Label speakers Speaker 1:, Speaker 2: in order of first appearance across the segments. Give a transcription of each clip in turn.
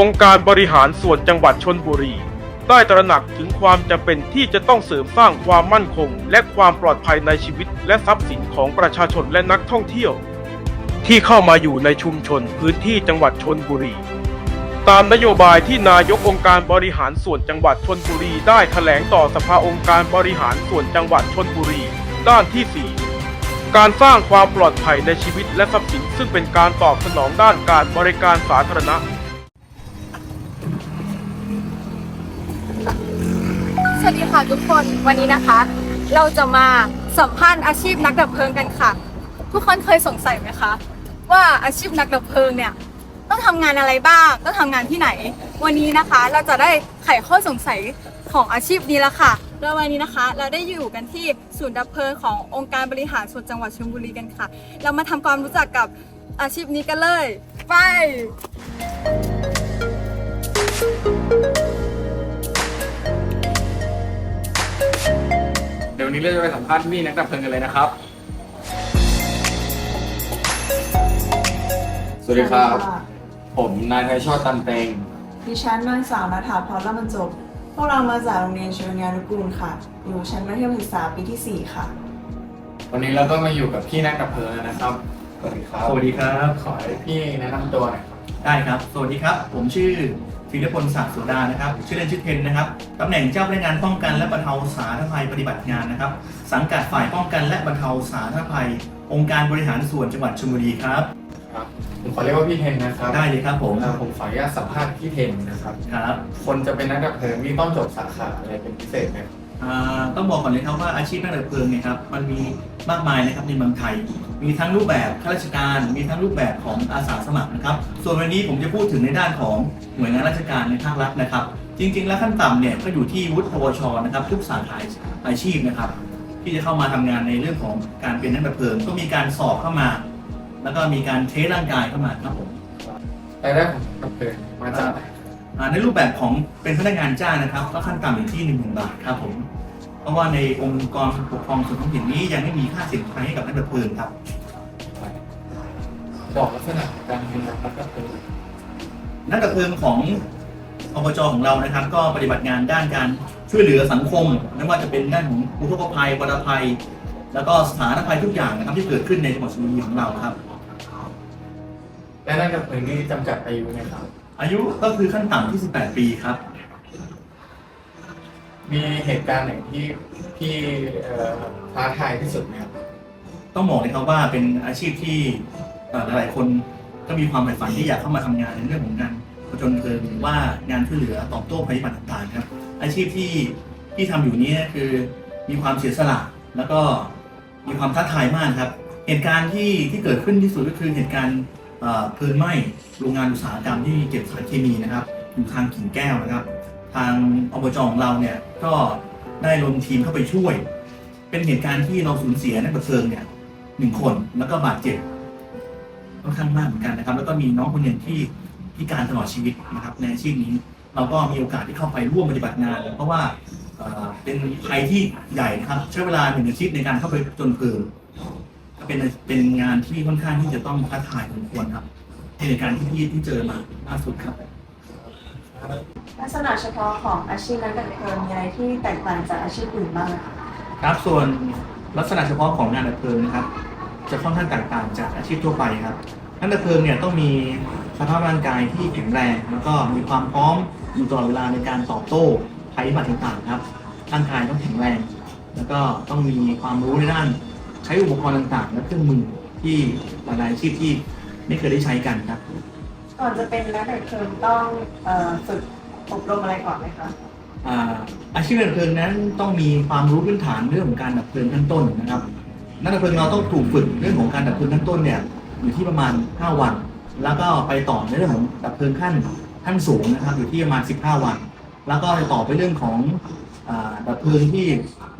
Speaker 1: องค์การบริหารส่วนจังหวัดชนบุรี ได้ตระหนักถึงความจำเป็นที่จะต้องเสริมสร้างความมั่นคง และความปลอดภัยในชีวิต และทรัพย์สินของประชาชนและนักท่องเที่ยว ที่เข้ามาอยู่ในชุมชนพื้นที่จังหวัดชนบุรี ตามนโยบายที่นายกองค์การบริหารส่วนจังหวัดชนบุรี ได้แถลงต่อสภาองค์การบริหารส่วนจังหวัดชนบุรี ด้านที่ 4การสร้างความปลอดภัยในชีวิตและทรัพย์สินซึ่งเป็นการตอบสนองด้านการบริการสาธารณะ
Speaker 2: สวัสดีค่ะทุกคนวันนี้นะคะ เราจะมาสัมภาษณ์อาชีพนักดับเพลิงกันค่ะ ทุกคนเคยสงสัยไหมคะ ว่าอาชีพนักดับเพลิงเนี่ยต้องทำงานอะไรบ้างต้องทำงานที่ไหน วันนี้นะคะเราจะได้ไขข้อสงสัยของอาชีพนี้แล้วค่ะแล้ววันนี้นะคะ เราได้อยู่กันที่ศูนย์ดับเพลิงขององค์การบริหารส่วนจังหวัดชลบุรีกันค่ะ เรามาทำความรู้จักกับอาชีพนี้กันเลย ไป
Speaker 3: ววันนี้เราจะไปสัมภาษณ์พี่นักดับเพลิงกันเลยนะครับ สวัสดีครับ ผมนายไทยชอดตันเตง
Speaker 4: ดิฉันนางสาวนาถาพรละบรรจบ พวกเรามาจากโรงเรียนชลยานุกูลค่ะ อยู่ชั้นมัธยมศึกษาปีที่ 4 ค่ะ
Speaker 3: วันนี้เราก็มาอยู่กับพี่นักดับเพลิงแล้วนะครับ สวัสดีครับ
Speaker 5: สวัสดีครับ
Speaker 3: ขอให้พี่แนะนำตัวหน่อยครับ
Speaker 5: ได้ครับ สวัสดีครับ ผมชื่อ ธีรพลศักดิ์โสดานะครับชื่อเล่นชื่อเทนนะครับตำแหน่งเจ้าพนักงานป้องกันและบรรเทาสาธารณภัยปฏิบัติงานนะครับ สังกัดฝ่ายป้องกันและบรรเทาสาธารณภัย องค์การบริหารส่วนจังหวัดชลบุรีครับ
Speaker 3: ครับ ผมขอเรียกว่าพี่เทนนะครับ
Speaker 5: ได้เลยครับผม
Speaker 3: อ่าผมขออนุญาตสัมภาษณ์พี่เทนนะครับ
Speaker 5: ครับ
Speaker 3: คนจะเป็นนักดับเพลิงนี่ต้องจบสาขาอะไรเป็นพิเศษไหมครับ
Speaker 5: อ่าต้องบอกก่อนเลยครับว่าอาชีพนักดับเพลิงเนี่ยครับมันมีมากมายนะครับในเมืองไทย มีทั้งรูปแบบข้าราชการ มีทั้งรูปแบบของอาสาสมัครนะครับ ส่วนวันนี้ผมจะพูดถึงในด้านของหน่วยงานราชการในภาครัฐนะครับ จริง ๆ แล้วขั้นต่ำเนี่ยก็อยู่ที่วุฒิปวชนะครับ ทุกสาขาอาชีพนะครับ ที่จะเข้ามาทำงานในเรื่องของการเป็นนักดับเพลิง ก็มีการสอบเข้ามา แล้วก็มีการเทสร่างกายเข้ามาครับผม
Speaker 3: รายได้ของดับเพลิงมาจากไหน
Speaker 5: อ่าในรูปแบบของเป็นพนักงานจ้างนะครับ ก็ขั้นต่ำอยู่ที่1นึ่งบาทครับผมเพ ราะว่าในองค์กรปกครองส่วนท้องถิ่นนี้ยังไม่มีค่าสินค้าให้กับนักดับเพลิงครับ
Speaker 3: บอกลักษณะการเป็นนักดับเพลิง
Speaker 5: นักดับเพลิงของอบจของเรานะครับ ก็ปฏิบัติงานด้านการช่วยเหลือสังคมไม่ว่าจะเป็นด้านของอุทกภัยวัฏภัย แล้วก็สถานภัยทุกอย่างนะครับที่เกิดขึ้นในจังหวัดชลบุรีของเราครับ
Speaker 3: และนักดับเพลิงนี่จำกัดอายุไหมครับ
Speaker 5: อายุก็คือขั้นต่ำที่ 18 ปีครับ
Speaker 3: มีเหตุการณ์ไหนที่ที่เอ่อท้าทายที่สุดไหมครับ
Speaker 5: ต้องบอกเลยครับว่าเป็นอาชีพที่เอ่อหลายๆคนก็มีความใฝ่ฝันที่อยากเข้ามาทำงานในเรื่องของการผจญเพลิงหรือว่างานช่วยเหลือตอบโต้ภัยพิบัติต่างๆครับ อาชีพที่ที่ทำอยู่นี้คือมีความเสียสละแล้วก็มีความท้าทายมากครับ เหตุการณ์ที่ที่เกิดขึ้นที่สุดก็คือเหตุการณ์เอ่อเพลิงไหม้โรงงานอุตสาหกรรมที่เก็บสารเคมีนะครับอยู่ทางกิ่งแก้วนะครับ ทางอบจของเราเนี่ยก็ได้ลงทีมเข้าไปช่วย เป็นเหตุการณ์ที่เราสูญเสียนักดับเพลิงเนี่ยหนึ่งคนแล้วก็บาดเจ็บค่อนข้างมากเหมือนกันนะครับ แล้วก็มีน้องคนหนึ่งที่พิการตลอดชีวิตนะครับ ในอาชีพนี้เราก็มีโอกาสที่เข้าไปร่วมปฏิบัติงาน เพราะว่าเป็นภัยที่ใหญ่นะครับ ใช้เวลาหนึ่งอาทิตย์ในการเข้าไปจนเพลิงก็เป็นเป็นงานที่ค่อนข้างที่จะต้องท้าทายพอสมควรครับในเหตุการณ์ที่ที่ที่เจอมาล่าสุดครับ
Speaker 4: ลักษณะเฉพาะของอาชีพนักดับเพลิงมีอะไรที่แตกต่างจากอาชีพอื่นบ้างไหมคะ
Speaker 5: ครับส่วนลักษณะเฉพาะของงานดับเพลิงนะครับ จะค่อนข้างแตกต่างจากอาชีพทั่วไปครับนักดับเพลิงเนี่ยต้องมีสภาพร่างกายที่แข็งแรง แล้วก็มีความพร้อมอยู่ตลอดเวลาในการตอบโต้ภัยพิบัติต่างๆครับร่างกายต้องแข็งแรง แล้วก็ต้องมีความรู้ในด้าน ใช้อุปกรณ์ต่างๆ และเครื่องมือที่หลายๆอาชีพที่ไม่เคยได้ใช้กันครับ
Speaker 4: ก่อนจะเป็นนักดับเพลิงต้องเอ่อฝึกอบรมอะไรก่อนไหมคะ
Speaker 5: อ่าอาชีพดับเพลิงนั้นต้องมีความรู้พื้นฐานเรื่องของการดับเพลิงขั้นต้นนะครับนักดับเพลิงเราต้องถูกฝึกเรื่องของการดับเพลิงขั้นต้นเนี่ยอยู่ที่ประมาณ 5 วัน แล้วก็ไปต่อในเรื่องของดับเพลิงขั้นขั้นสูงนะครับอยู่ที่ประมาณ 15 วัน แล้วก็ไปต่อไปเรื่องของอดับเพลิงที่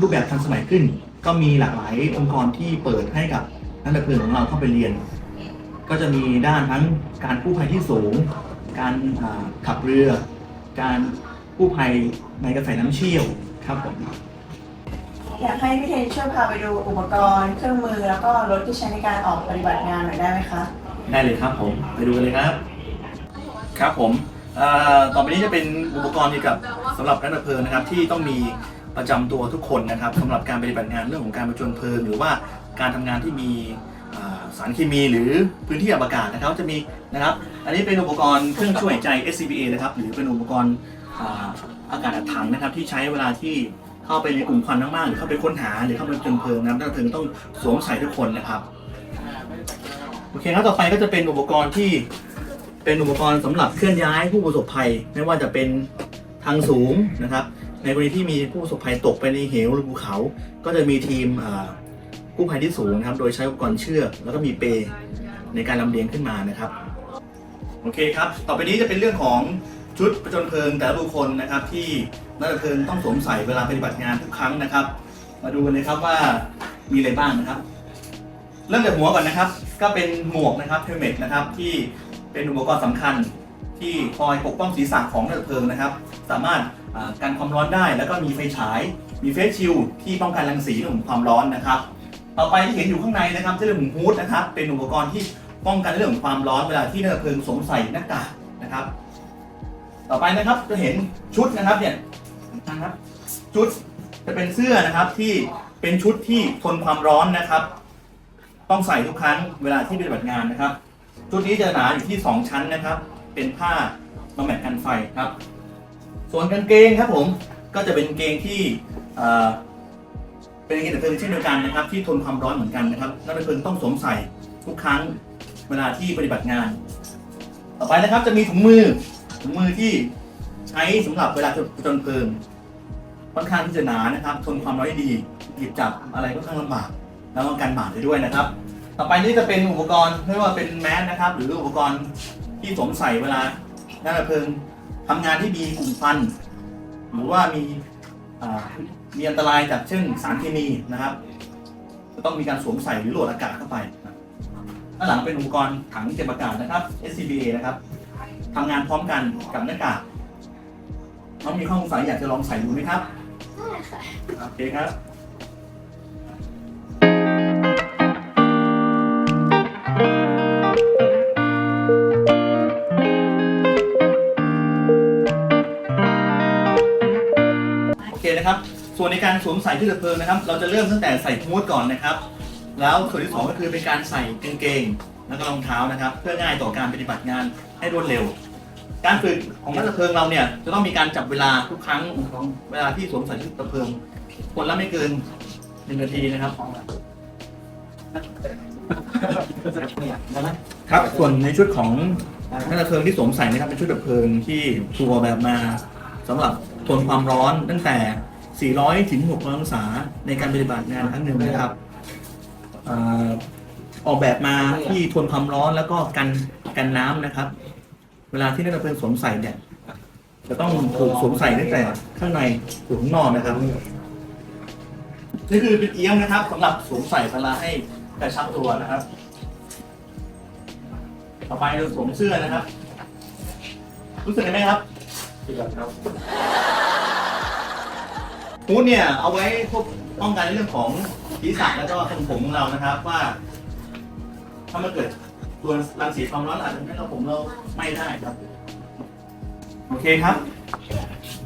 Speaker 5: รูปแบบทันสมัยขึ้น ก็มีหลากหลายองค์กรที่เปิดให้กับนักดับเพลิงของเราเข้าไปเรียน ก็จะมีด้านทั้งการกู้ภัยที่สูง การอ่าขับเรือ การกู้ภัยในกระแสน้ำเชี่ยวครับผม
Speaker 4: อยากให้พี่เทนช่วยพาไปดูอุปกรณ์เครื่องมือแล้วก็รถที่ใช้ในการออกปฏิบัติงานหน่อยได้ไหมคะ
Speaker 5: ได้เลยครับผมไปดูกันเลยครับ ครับผมเอ่อต่อไปนี้จะเป็นอุปกรณ์เกี่ยวกับสำหรับนักดับเพลิงนะครับที่ต้องมีประจำตัวทุกคนนะครับสำหรับการปฏิบัติงานเรื่องของการประจนเพลิง หรือว่าการทำงานที่มีอ่า สารเคมีหรือพื้นที่อับอากาศนะครับจะมีนะครับ อันนี้เป็นอุปกรณ์เครื่องช่วยหายใจ SCBA นะครับหรือเป็นอุปกรณ์อากาศอัดถังนะครับที่ใช้เวลาที่เข้าไปในกลุ่มควันมากๆหรือเข้าไปค้นหาหรือเข้าไปประจนเพลิงนะครับนักดับเพลิงต้องสวมใส่ทุกคนนะครับโอเคครับต่อไปก็จะเป็นอุปกรณ์ที่เป็นอุปกรณ์สำหรับเคลื่อนย้ายผู้ประสบภัย ไม่ว่าจะเป็นทางสูงนะครับ ในกรณีที่มีผู้ประสบภัยตกไปในเหวหรือภูเขา ก็จะมีทีมอ กู้ภัยที่สูงนะครับ โดยใช้อุปกรณ์เชือกแล้วก็มีเปลในการลำเลียงขึ้นมานะครับ โอเคครับ ต่อไปนี้จะเป็นเรื่องของชุดประจนเพลิงแต่ละบุคคลนะครับ ที่นักเพลิงต้องสวมใส่เวลาปฏิบัติงานทุกครั้งนะครับ มาดูกันเลยครับว่ามีอะไรบ้างนะครับ เริ่มจากหัวก่อนนะครับ ก็เป็นหมวกนะครับเฮลเมตนะครับที่เป็นอุปกรณ์สำคัญที่คอยปกป้องศีรษะของนักเพลิงนะครับ สามารถกันความร้อนได้ แล้วก็มีไฟฉาย มีเฟสชิลที่ป้องกันรังสีของความร้อนนะครับ ต่อไปที่เห็นอยู่ข้างในนะครับจะเรื่องของฮูดนะครับ เป็นอุปกรณ์ที่ป้องกันเรื่องของความร้อนเวลาที่นักเพลิงสวมใส่หน้ากากนะครับ ต่อไปนะครับจะเห็นชุดนะครับเนี่ยนะครับ ชุดจะเป็นเสื้อนะครับที่เป็นชุดที่ทนความร้อนนะครับ ต้องใส่ทุกครั้งเวลาที่ปฏิบัติงานนะครับ ชุดนี้จะหนาอยู่ที่ 2 ชั้นนะครับ เป็นผ้ามาแมทกันไฟครับ ส่วนกางเกงครับผมก็จะเป็นเกงที่ เป็นกางเกงดับเพลิงเช่นเดียวกันนะครับ ที่ทนความร้อนเหมือนกันนะครับนักดับเพลิงต้องสวมใส่ทุกครั้งเวลาที่ปฏิบัติงาน ต่อไปนะครับจะมีถุงมือถุงมือที่ใช้สำหรับเวลาจนเพลิงค่อนข้างที่จะหนานะครับ ทนความร้อนได้ดีหยิบจับอะไรก็ค่อนข้างลำบากแล้วก็กันบาดได้ด้วยนะครับ ต่อไปนี่จะเป็นอุปกรณ์ไม่ว่าเป็นแมสนะครับ หรืออุปกรณ์ที่สวมใส่เวลานักดับเพลิงทำงานที่มีกลุ่มควันหรือว่ามีอ่า มีอันตรายจากเช่นสารเคมีนะครับ จะต้องมีการสวมใส่หรือโหลดอากาศเข้าไปนะครับด้านหลังเป็นอุปกรณ์ถังเก็บอากาศนะครับ SCBA นะครับทำงานพร้อมกันกับหน้ากากน้องมีข้อสงสัยอยากจะลองใส่ดูไหมครับได้ค่ะ โอเคครับ การสวมใส่ที่ดับเพลิงนะครับ เราจะเริ่มตั้งแต่ใส่ฮูดก่อนนะครับ แล้วส่วนที่สองก็คือเป็นการใส่กางเกงแล้วก็รองเท้านะครับ เพื่อง่ายต่อการปฏิบัติงานให้รวดเร็ว การฝึกของนักดับเพลิงเราเนี่ยจะต้องมีการจับเวลาทุกครั้งของเวลาที่สวมใส่ชุดดับเพลิงคนละไม่เกินหนึ่งนาทีนะครับครับส่วนในชุดของนักดับเพลิงที่สวมใส่นะครับเป็นชุดดับเพลิงที่ทัวแบบมาสำหรับทนความร้อนตั้งแต่ 400 ถึง 600 องศาในการปฏิบัติงานครั้งหนึ่งนะครับเอ่อออกแบบมาที่ทนความร้อนแล้วก็กันกันน้ำนะครับ เวลาที่นักดับเพลิงสวมใส่เนี่ยจะต้องถูกสวมใส่ตั้งแต่ข้างในถึงข้างนอกนะครับ นี่คือเป็นเอี้ยมนะครับสำหรับสวมใส่เวลาให้กระชับตัวนะครับ ต่อไปเราสวมเสื้อนะครับ รู้สึกไหมครับ ฮูดเนี่ยเอาไว้พวกป้องกันในเรื่องของศีรษะแล้วก็ทรงผมของเรานะครับว่า ถ้ามันเกิดตัวรังสีความร้อนอาจจะทำให้เราผมเราไหม้ได้ครับ โอเคครับ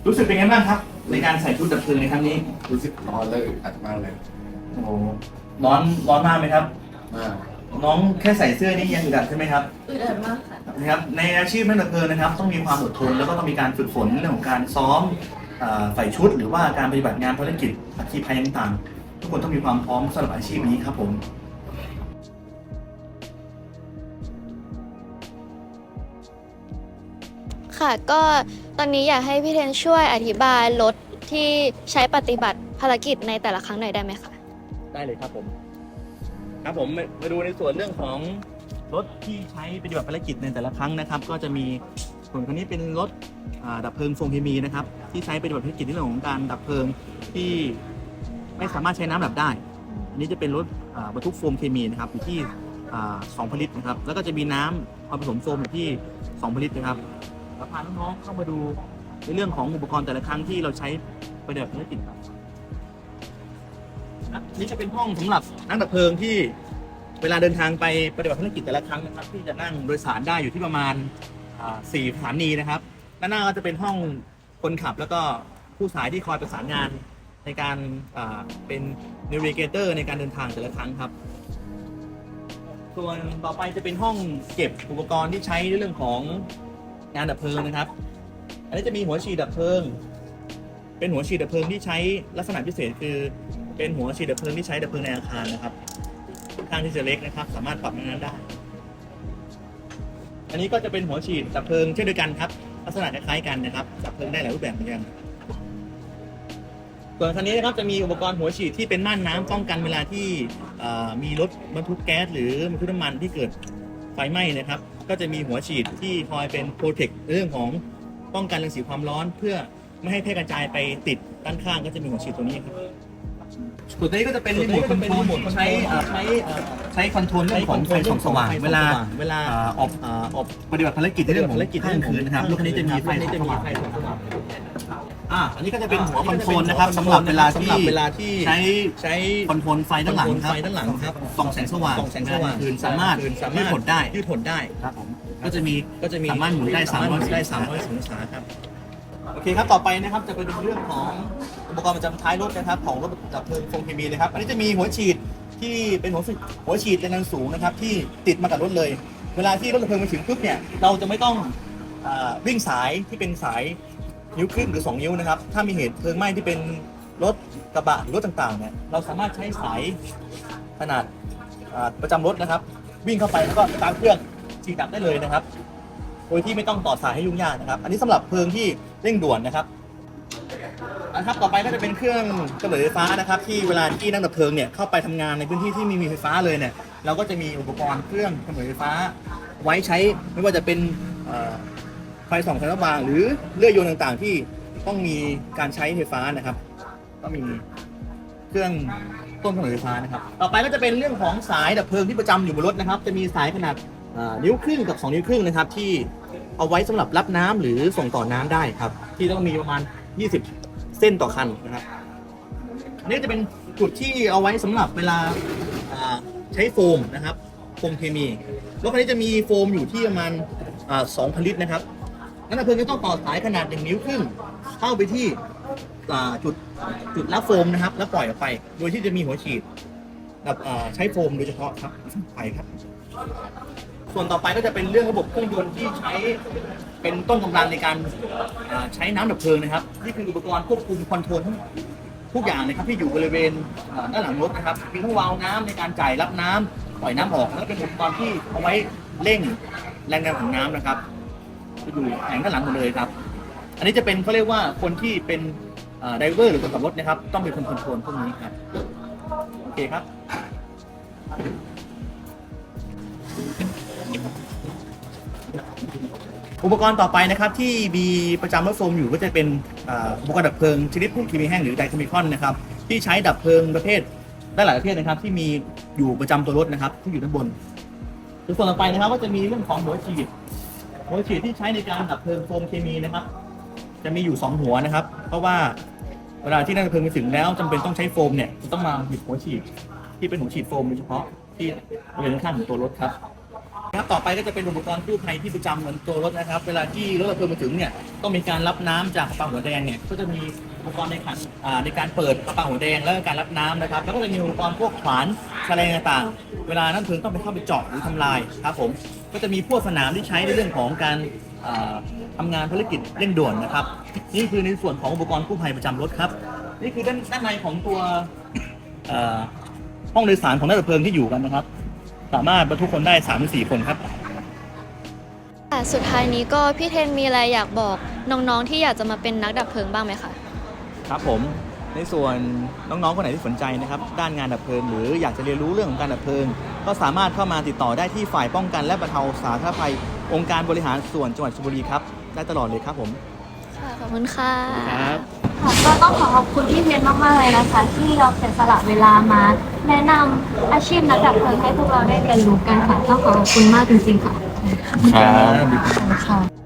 Speaker 5: รู้สึกเป็นไงบ้างครับ ในการใส่ชุดดับเพลิงในครั้งนี้
Speaker 3: รู้สึกร้อนและอึดอัดมากเลย
Speaker 5: โอ้โหร้อนร้อนมากไหมครับ
Speaker 3: มาก
Speaker 5: น้องแค่ใส่เสื้อนี่ยังอึดอัดใช่ไหมครับ
Speaker 2: อึดอัดมากค่ะ
Speaker 5: นะครับในอาชีพนักดับเพลิงนะครับ ต้องมีความอดทนแล้วก็ต้องมีการฝึกฝนเรื่องของการซ้อม อ่าใส่ชุด หรือว่าการปฏิบัติงานภารกิจอัคคีภัยต่างๆ ทุกคนต้องมีความพร้อมสำหรับอาชีพนี้ครับผม
Speaker 6: ค่ะก็ตอนนี้อยากให้พี่เทนช่วยอธิบายรถที่ใช้ปฏิบัติภารกิจในแต่ละครั้งหน่อยได้ไหมคะ
Speaker 5: ได้เลยครับผม ครับผมมามาดูในส่วนเรื่องของรถที่ใช้ปฏิบัติภารกิจในแต่ละครั้งนะครับ ก็จะมี ส่วนคันนี้เป็นรถดับเพลิงโฟมเคมีนะครับที่ใช้ปฏิบัติภารกิจในเรื่องของการดับเพลิงที่ไม่สามารถใช้น้ำดับได้ อันนี้จะเป็นรถบรรทุกโฟมเคมีนะครับอยู่ที่สอ่า2ผลิตนะครับ แล้วก็จะมีน้ำความผสมโฟมอยู่ที่2ผลิตนะครับเราพาน้องๆเข้ามาดูในเรื่องของอุปกรณ์แต่ละครั้งที่เราใช้ปฏิบัติภารกิจครับนะนี่จะเป็นห้องสำหรับนักดับเพลิงที่เวลาเดินทางไปปฏิบัติภารกิจแต่ละครั้งนะครับ ที่จะนั่งโดยสารได้อยู่ที่ประมาณ สี่สถานีนะครับด้านหน้าก็จะเป็นห้องคนขับแล้วก็ผู้สายที่คอยประสานงานในการเป็น navigator ในการเดินทางแต่ละครั้งครับ ส่วนต่อไปจะเป็นห้องเก็บอุปกรณ์ที่ใช้ในเรื่องของงานดับเพลิงนะครับ อันนี้จะมีหัวฉีดดับเพลิง เป็นหัวฉีดดับเพลิงที่ใช้ลักษณะพิเศษคือ เป็นหัวฉีดดับเพลิงที่ใช้ดับเพลิงในอาคารนะครับค่อนข้างที่จะเล็กนะครับ สามารถปรับงานได้ อันนี้ก็จะเป็นหัวฉีดดับเพลิงเช่นเดียวกันครับ ลักษณะคล้ายๆกันนะครับดับเพลิงได้หลายรูปแบบเหมือนกันส่วนคันนี้นะครับจะมีอุปกรณ์หัวฉีดที่เป็นม่านน้ำป้องกันเวลาที่เอ่อมีรถบรรทุกแก๊สหรือบรรทุกน้ำมันที่เกิดไฟไหม้นะครับ ก็จะมีหัวฉีดที่คอยเป็นโปรเทคเรื่องของป้องกันรังสีความร้อน เพื่อไม่ให้แพร่กระจายไปติดด้านข้างก็จะมีหัวฉีดตัวนี้ครับ ส่วนตัวนี้ก็จะเป็นรีโมทคอนโทรลที่ใช้เอ่อใช้เอ่อใช้คอนโทรลเรื่องของไฟส่องสว่างเวลาเวลาออกเอ่อออกปฏิบัติภารกิจในเรื่องของภารกิจกลางคืนนะครับรถคันนี้จะมีไฟส่องสว่างอ่าอันนี้ก็จะเป็นหัวคอนโทรลนะครับสำหรับเวลาที่เวลาที่ใช้ใช้คอนโทรลไฟด้านหลังครับไฟด้านหลังครับส่องแสงสว่างส่องแสงสว่างคืนสามารถยืดผลได้ยืดผลได้ครับผมก็จะมีก็จะมีสามารถหมุนได้300ได้300องศาครับโอเคครับต่อไปนะครับจะเป็นเรื่องของ อุปกรณ์ประจำท้ายรถนะครับของรถดับเพลิงโฟมเคมีนะครับอันนี้จะมีหัวฉีดที่เป็นหัวฉีดหัวฉีดแรงดันสูงนะครับที่ติดมากับรถเลย เวลาที่รถดับเพลิงมาถึงปุ๊บเนี่ยเราจะไม่ต้องอวิ่งสายที่เป็นสายนิ้วครึ่งหรือ 2 นิ้วนะครับ ถ้ามีเหตุเพลิงไหม้ที่เป็นรถกระบะหรือรถต่างๆเนี่ยเราสามารถใช้สายขนาดาประจำรถนะครับ วิ่งเข้าไปแล้วก็ตามเครื่องฉีดดับได้เลยนะครับ โดยที่ไม่ต้องต่อสายให้ยุ่งยากนะครับ อันนี้สำหรับเพลิงที่เร่งด่วนนะครับ นะครับต่อไปก็จะเป็นเครื่องกำเนิดไฟฟ้านะครับ ที่เวลาที่นักดับเพลิงเนี่ยเข้าไปทำงานในพื้นที่ที่ไมมีไฟฟ้าเลยเนี่ยเราก็จะมีอุปกรณ์เครื่องกำเนิดไฟฟ้า ไว้ใช้ไม่ว่าจะเป็นไฟส่องแสงสว่างหรือเลื่อยยนต์ต่างๆ ที่ต้องมีการใช้ไฟฟ้านะครับ ก็มีเครื่องต้นกำเนิดไฟฟ้านะครับ ต่อไปก็จะเป็นเรื่องของสายดับเพลิงที่ประจำอยู่บนรถนะครับ จะมีสายขนาดนิ้วครึ่งกับ 2 นิ้วครึ่งนะครับ ที่เอาไว้สำหรับรับน้ำหรือส่งต่อน้ำได้ครับ ที่ต้องมีประมาณ 20 เส้นต่อคันนะครับอันนี้จะเป็นจุดที่เอาไว้สำหรับเวลาใช้โฟมนะครับโฟมเคมีรถคันนี้จะมีโฟมอยู่ที่ประมาณสอ่า2,000ลิตรนะครับนั่นนะเพื่อนก็ต้องต่อสายขนาด1นิ้วครึ่งเข้าไปที่จุดจุดรับโฟมนะครับ แล้วปล่อยออกไป โดยที่จะมีหัวฉีดแบบใช้โฟมโดยเฉพาะครับไปครับ ส่วนต่อไปก็จะเป็นเรื่องระบบเครื่องยนต์ที่ใช้เป็นต้นกำลังในการอ่าใช้น้ำดับเพลิงนะครับนี่คืออุปกรณ์ควบคุมคอนโทรลทั้งทุกอย่างนะครับที่อยู่บริเวณอ่าด้านหลังรถนะครับมีทั้งวาล์วน้ำในการจ่ายรับน้ำปล่อยน้ำออกแล้วเป็นอุปกรณ์ที่เอาไว้เร่งแรงดันของน้ำนะครับจะอยู่แผงด้านหลังหมดเลยครับ อันนี้จะเป็นเขาเรียกว่าคนที่เป็นไดเวอร์หรือคนขับรถนะครับ ต้องเป็นคนคอนโทรลพวกนี้ครับโอเคครับ อุปกรณ์ต่อไปนะครับที่มีประจำรถโฟมอยู่ก็จะเป็นอุปกรณ์ดับเพลิงชนิดพวกเคมีแห้งหรือไดเคมีคอนนะครับที่ใช้ดับเพลิงประเภทได้หลายประเภทนะครับ ที่มีอยู่ประจำตัวรถนะครับที่อยู่ด้านบนส่วนต่อไปนะครับก็จะมีเรื่องของหัวฉีดหัวฉีดที่ใช้ในการดับเพลิงโฟมเคมีนะครับ จะมีอยู่สองหัวนะครับ เพราะว่าเวลาที่นักดับเพลิงไปถึงแล้วจำเป็นต้องใช้โฟมเนี่ยจะต้องมาหยิบหัวฉีดที่เป็นหัวฉีดโฟมโดยเฉพาะที่บริเวณข้างของตัวรถครับ ครับต่อไปก็จะเป็นอุปกรณ์กู้ภัยที่ประจำเหมือนตัวรถนะครับ เวลาที่รถดับเพลิงมาถึงเนี่ยต้องมีการรับน้ำจากป๋าหัวแดงเนี่ยก็จะมีอุปกรณ์ในการอ่าในการเปิดป๋าหัวแดงแล้วการรับน้ำนะครับ แล้วก็จะมีอุปกรณ์พวกขวานแฉลงต่างๆ เวลานั้นเพลิงต้องไปเข้าไปเจาะหรือทำลายครับผมก็จะมีพวกสนามที่ใช้ในเรื่องของการอ่าทำงานภารกิจเร่งด่วนนะครับ นี่คือในส่วนของอุปกรณ์กู้ภัยประจำรถครับ นี่คือด้านด้านในของตัวเอ่อห้องโดยสารของนักดับเพลิงที่อยู่กันนะครับ สามารถบรรทุกคนได้3ามถึงสคนครับ
Speaker 6: ค่ะสุดท้ายนี้ก็พี่เทนมีอะไรอยากบอกน้องๆที่อยากจะมาเป็นนักดับเพลิงบ้างไหมคะ
Speaker 5: ครับผมในส่วนน้องๆคนไหนที่สนใจนะครับ ด้านงานดับเพลิง หรืออยากจะเรียนรู้เรื่องของการดับเพลิง ก็สามารถเข้ามาติดต่อได้ที่ฝ่ายป้องกันและบรรเทาสาธารณภัย องค์การบริหารส่วนจังหวัดชลบุรีครับ ได้ตลอดเลยครับผม
Speaker 6: ค่ะขอบคุณค่ะ
Speaker 5: ครับ
Speaker 7: ค่ะก็ต้องขอขอบคุณพี่เพชรมากๆเลยนะคะ ที่เราเสียสละเวลามา แนะนำอาชีพนักดับเพลิงให้พวกเราได้เรียนรู้กันค่ะต้องขอขอบคุณมากจริงๆค่ะ
Speaker 5: ครับ
Speaker 7: ค่ะ